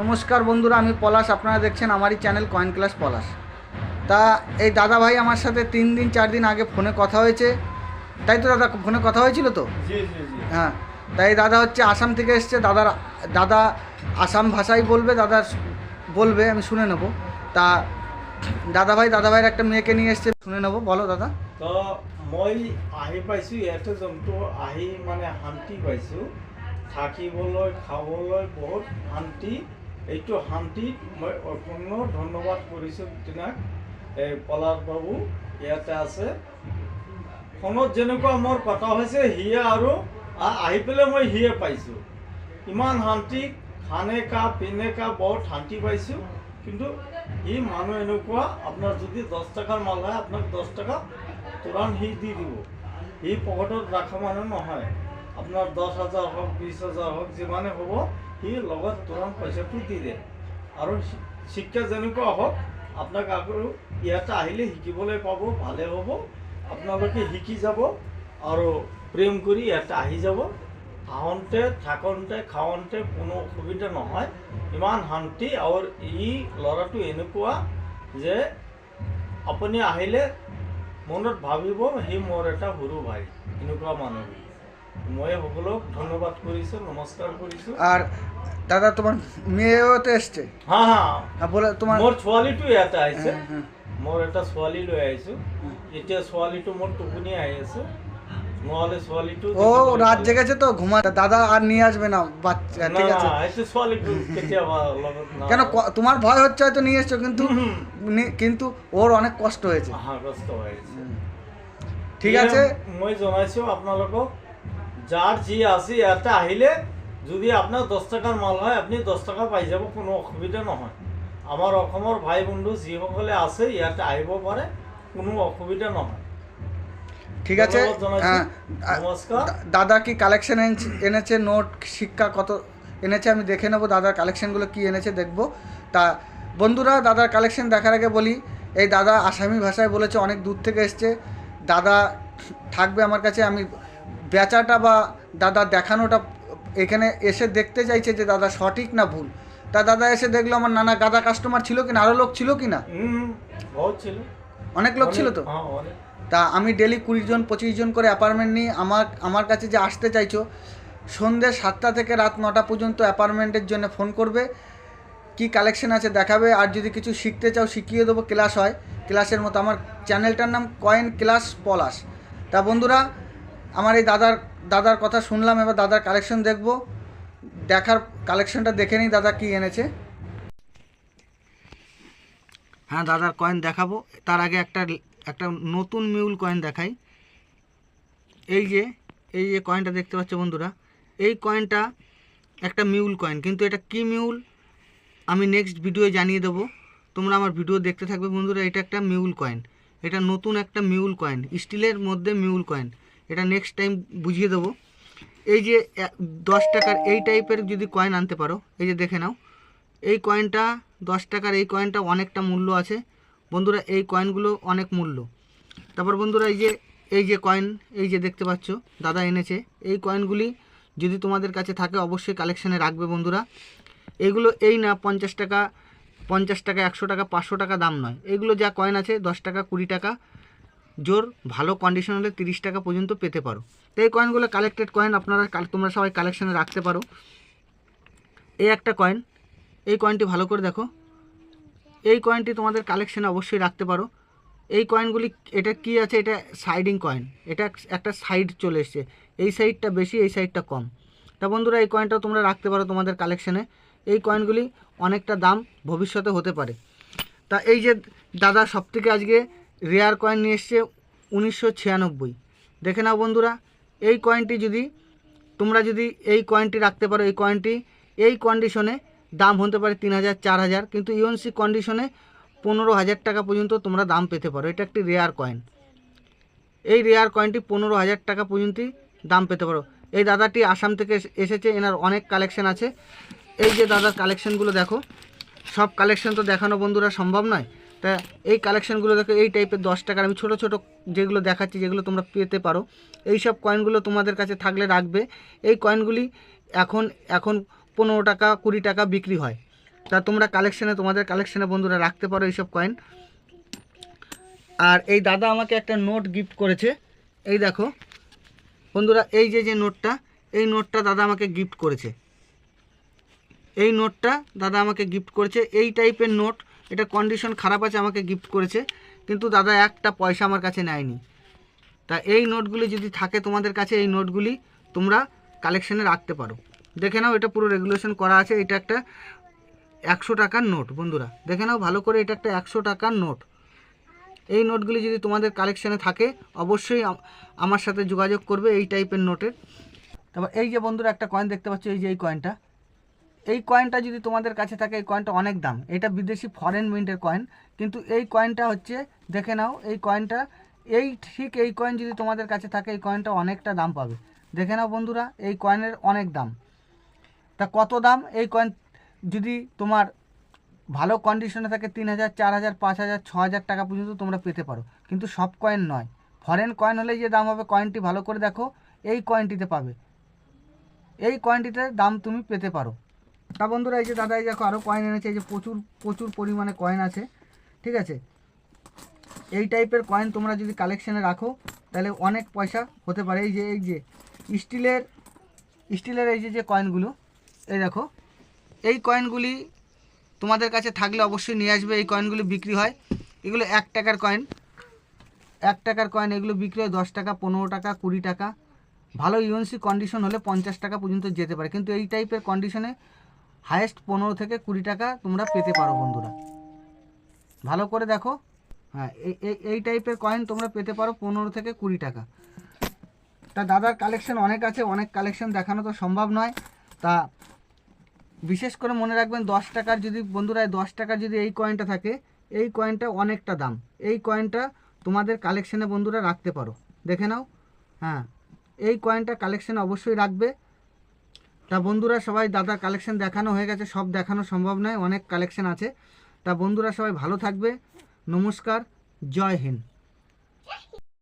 নমস্কার বন্ধুরা আমি পলাশ। আপনারা দেখছেন আমারই চ্যানেল কয়েন ক্লাস পলাশ। তা এই দাদা ভাই আমার সাথে তিন দিন চার দিন আগে ফোনে কথা হয়েছে। তাই তো দাদা ফোনে কথা হয়েছিল তো? হ্যাঁ তাই দাদা হচ্ছে আসাম থেকে এসছে। দাদার দাদা আসাম ভাষাই বলবে দাদা বলবে আমি শুনে নেব। তা দাদা ভাই দাদা ভাইয়ের একটা মেয়েকে নিয়ে এসছে শুনে নেব। বলো দাদা। তো মই আহি পাইছোঁ ইয়াতে যোনটো আহি মানে শান্তি পাইছোঁ। থাকিবলৈ খাবলৈ বহুত শান্তি। এইটো শান্তিত মই অপূৰ্ণ ধন্যবাদ কৰিছোঁ তোমাক এই পলাশ বাবু, ইয়াতে আছে। ফোনত যেনেকুৱা মোৰ কথা হৈছে, সিয়ে আৰু আহি পেলাই মই সিয়ে পাইছোঁ। ইমান শান্তি, খানে কা পিনে কা বহুত শান্তি পাইছোঁ। কিন্তু সি মানুহ এনেকুৱা, আপোনাৰ যদি দহ টকাৰ মাল হয়, আপোনাক দহ টকা তুৰাণ সি দি দিব। সি পকেটত ৰখা মানুহ নহয়। আপোনাৰ দহ হাজাৰ হওক বিছ হাজাৰ হওক, যিমানে হ'ব সি লগত তুৰাণ পইচাটো দি দিয়ে। আৰু শিক্ষা যেনেকুৱা হওক আপোনাক আকৌ ইয়াতে আহিলে শিকিবলৈ পাব ভালে হ'ব আপোনালোকে শিকি যাব আৰু প্ৰেম কৰি ইয়াতে আহি যাব। আহোঁতে থাকোঁতে খাওঁতে কোনো অসুবিধা নহয়। ইমান শান্তি আৰু ই ল'ৰাটো এনেকুৱা যে আপুনি আহিলে মনত ভাবিব সি মোৰ এটা সৰু ভাই এনেকুৱা মানুহ। মই সকলোক ধন্যবাদ কৰিছোঁ নমস্কাৰ কৰিছোঁ আর দাদা তোমার মেয়েও তো এসছে? হা হা আর বলে তোমার মোৰ ছোৱালীটো ইয়াতে আহিছে। হ্যাঁ, হ্যাঁ। মোৰ এটা ছোৱালী লৈ আহিছোঁ। এতিয়া ছোৱালীটো মোৰ টোপনি আহি আছে। নহ'লে ছোৱালীটো ও রাত জেগেছে তো ঘুমা দাদা আর নিয়ে আসবে না বাচ্চা। ঠিক আছে। না, এইটো ছোৱালীটো কেতিয়াবা লগত না কেন ক- তোমার ভয় হচ্ছে হয়তো নিয়ে এসছো কিন্তু নি- কিন্তু ওর অনেক কষ্ট হয়েছে। কষ্ট হৈছে ঠিক আছে। মই জনাইছোঁ আপোনালোকক। যাৰ যি আছে ইয়াতে আহিলে যদি আপনার দহ টকাৰ মাল হয় আপনি দহ টকা পাই যাব কোনো অসুবিধা নহয়। আমাৰ অসমৰ ভাই বন্ধু যিসকলে আছে ইয়াতে আহিব পাৰে কোনো অসুবিধা নহয়। ঠিক আছে নমস্কার। দাদা কি কালেকশন এনেছে নোট শিক্ষা কত এনেছে আমি দেখে নেব দাদার কালেকশনগুলো কি এনেছে দেখব। তা বন্ধুরা দাদার কালেকশন দেখার আগে বলি এই দাদা আসামি ভাষায় বলেছে অনেক দূর থেকে এসছে। দাদা থাকবে আমার কাছে আমি বেচাটা বা দাদা দেখানোটা এখানে এসে দেখতে চাইছে যে দাদা সঠিক না ভুল। তা দাদা এসে দেখল আমার নানা গাদা কাস্টমার ছিল কি না আরও লোক ছিল কি না ছিল। অনেক লোক ছিল তো? হ্যাঁ তা আমি ডেলি কুড়ি জন পঁচিশ জন করে অ্যাপার্টমেন্ট নিই আমার আমার কাছে যে আসতে চাইছো সন্ধ্যে সাতটা থেকে রাত নটা পর্যন্ত অ্যাপার্টমেন্টের জন্য ফোন করবে কি কালেকশন আছে দেখাবে আর যদি কিছু শিখতে চাও শিখিয়ে দেবো ক্লাস হয়। ক্লাসের মতো আমার চ্যানেলটার নাম কয়েন ক্লাস পলাশ তা বন্ধুরা আমার এই দাদার দাদার কথা শুনলাম, এবার দাদার কালেকশন দেখব। দেখার কালেকশনটা দেখে নিই, দাদা কি এনেছে। হ্যাঁ দাদার কয়েন দেখাবো। তার আগে একটা একটা নতুন মিউল কয়েন দেখাই। এই যে এই যে কয়েনটা দেখতে পাচ্ছ বন্ধুরা, এই কয়েনটা একটা মিউল কয়েন কিন্তু এটা কি মিউল আমি নেক্সট ভিডিও জানিয়ে দেবো। তোমরা আমার ভিডিও দেখতে থাকবে বন্ধুরা, এটা একটা মিউল কয়েন এটা নতুন একটা মিউল কয়েন স্টিলের মধ্যে মিউল কয়েন এটা নেক্সট টাইম বুঝিয়ে দেবো। এই যে দশ টাকার এই টাইপের যদি কয়েন আনতে পারো, এই যে দেখে নাও। এই কয়েনটা দশ টাকার এই কয়েনটা অনেকটা মূল্য আছে। বন্ধুরা, এই কয়েনগুলো অনেক মূল্য। তারপর বন্ধুরা, এই যে এই যে কয়েন এই যে দেখতে পাচ্ছ, দাদা এনেছে। এই কয়েনগুলি যদি তোমাদের কাছে থাকে, অবশ্যই কালেকশানে রাখবে বন্ধুরা। এগুলো এই না, পঞ্চাশ টাকা পঞ্চাশ টাকা, একশো টাকা, পাঁচশো টাকা দাম নয়। এগুলো যা কয়েন আছে, দশ টাকা, কুড়ি টাকা। জোর ভালো কন্ডিশন হলে তিরিশ টাকা পর্যন্ত পেতে পারো। তো এই কয়েনগুলো কালেক্টেড কয়েন আপনারা তোমরা সবাই কালেকশানে রাখতে পারো। এই একটা কয়েন এই কয়েনটি ভালো করে দেখো। এই কয়েনটি তোমাদের কালেকশানে অবশ্যই রাখতে পারো। এই কয়েনগুলি এটা কি আছে? এটা সাইডিং কয়েন এটা একটা সাইড চলে এসছে। এই সাইডটা বেশি, এই সাইডটা কম। তা বন্ধুরা, এই কয়েনটাও তোমরা রাখতে পারো তোমাদের কালেকশানে এই কয়েনগুলি অনেকটা দাম ভবিষ্যতে হতে পারে। তা এই যে দাদা, সবথেকে আজকে রেয়ার কয়েন নিয়ে এসছে উনিশশো ছিয়ানব্বই। দেখে নাও বন্ধুরা, এই কয়েনটি যদি, তোমরা যদি এই কয়েনটি রাখতে পারো, এই কয়েনটি এই কন্ডিশনে দাম হতে পারে তিন হাজার, চার হাজার, কিন্তু ইউএনসি কন্ডিশনে পনেরো হাজার টাকা পর্যন্ত তোমরা দাম পেতে পারো। এটা একটি রেয়ার কয়েন এই রেয়ার কয়েনটি পনেরো হাজার টাকা পর্যন্ত দাম পেতে পারো। এই দাদাটি আসাম থেকে এস- এসেছে, এনার অনেক কালেকশন আছে। এই যে দাদার কালেকশনগুলো দেখো, সব কালেকশন তো দেখানো বন্ধুরা সম্ভব নয়। তা এই কালেকশানগুলো দেখো, এই টাইপের দশ টাকার, আমি ছোট ছোট যেগুলো দেখাচ্ছি, যেগুলো তোমরা পেতে পারো এই সব কয়েনগুলো তোমাদের কাছে থাকলে রাখবে। এই কয়েনগুলি এখন এখন পনেরো টাকা, কুড়ি টাকা বিক্রি হয়। তা তোমরা কালেকশানে তোমাদের কালেকশানে বন্ধুরা রাখতে পারো এইসব কয়েন আর এই দাদা আমাকে একটা নোট গিফট করেছে। এই দেখো, বন্ধুরা, এই যে যে নোটটা এই নোটটা দাদা আমাকে গিফট করেছে। এই নোটটা দাদা আমাকে গিফট করেছে। এই টাইপের নোট এটা কন্ডিশন খারাপ আছে, আমাকে গিফট করেছে, কিন্তু দাদা একটা পয়সা আমার কাছে নেয়নি। তা এই নোটগুলি যদি থাকে তোমাদের কাছে, এই নোটগুলি তোমরা কালেকশানে রাখতে পারো। দেখে নাও, এটা পুরো রেগুলেশন করা আছে, এটা একটা একশো টাকার নোট, বন্ধুরা। দেখে নাও, ভালো করে এটা একটা একশো টাকার নোট। এই নোটগুলি যদি তোমাদের কালেকশানে থাকে, অবশ্যই আমার সাথে যোগাযোগ করবে এই টাইপের নোটের। তারপর এই যে বন্ধুরা, একটা কয়েন দেখতে পাচ্ছ, এই যে এই কয়েনটা এই কয়েনটা যদি তোমাদের কাছে থাকে, এই কয়েনটা অনেক দাম। এটা বিদেশি ফরেন মিন্টের কয়েন কিন্তু এই কয়েনটা হচ্ছে, দেখে নাও, এই কয়েনটা এই ঠিক এই কয়েন যদি তোমাদের কাছে থাকে, এই কয়েনটা অনেকটা দাম পাবে। দেখে নাও বন্ধুরা, এই কয়েনের অনেক দাম। তা কত দাম? এই কয়েন যদি তোমার ভালো কন্ডিশনে থাকে, তিন হাজার, চার হাজার, পাঁচ হাজার, ছ হাজার টাকা পর্যন্ত তোমরা পেতে পারো। কিন্তু সব কয়েন নয়। ফরেন কয়েন হলে যে দাম হবে কয়েনটি ভালো করে দেখো, এই কয়েনটিতে পাবে। এই কয়েনটিতে দাম তুমি পেতে পারো। তা বন্ধুরা এই যে দাদা, এই দেখো আরও কয়েন এনেছে, এই যে প্রচুর প্রচুর পরিমাণে কয়েন আছে, ঠিক আছে? এই টাইপের কয়েন তোমরা যদি কালেকশানে রাখো, তাহলে অনেক পয়সা হতে পারে। এই যে এই যে, স্টিলের স্টিলের এই যে যে কয়েনগুলো এই দেখো, এই কয়েনগুলি তোমাদের কাছে থাকলে অবশ্যই নিয়ে আসবে। এই কয়েনগুলি বিক্রি হয়। এগুলো এক টাকার কয়েন এক টাকার কয়েন এগুলো বিক্রি হয় দশ টাকা, পনেরো টাকা, কুড়ি টাকা। ভালো ইউএনসি কন্ডিশন হলে পঞ্চাশ টাকা পর্যন্ত যেতে পারে। কিন্তু এই টাইপের কন্ডিশনে হায়েস্ট পনেরো থেকে কুড়ি টাকা তোমরা পেতে পারো বন্ধুরা। ভালো করে দেখো। হ্যাঁ এই টাইপের কয়েন তোমরা পেতে পারো পনেরো থেকে কুড়ি টাকা। তা দাদার কালেকশন অনেক আছে, অনেক কালেকশন দেখানো তো সম্ভব নয়। তা বিশেষ করে মনে রাখবেন, দশ টাকার যদি বন্ধুরা দশ টাকার যদি এই কয়েনটা থাকে, এই কয়েনটা অনেকটা দাম। এই কয়েনটা তোমাদের কালেকশানে বন্ধুরা রাখতে পারো। দেখে নাও। হ্যাঁ এই কয়েনটা কালেকশানে অবশ্যই রাখবে। তা বন্ধুরা সবাই দাদার কালেকশন দেখানো হয়ে গেছে, সব দেখানো সম্ভব নয়, অনেক কালেকশন আছে। তা বন্ধুরা সবাই ভালো থাকবে, নমস্কার, জয় হিন্দ।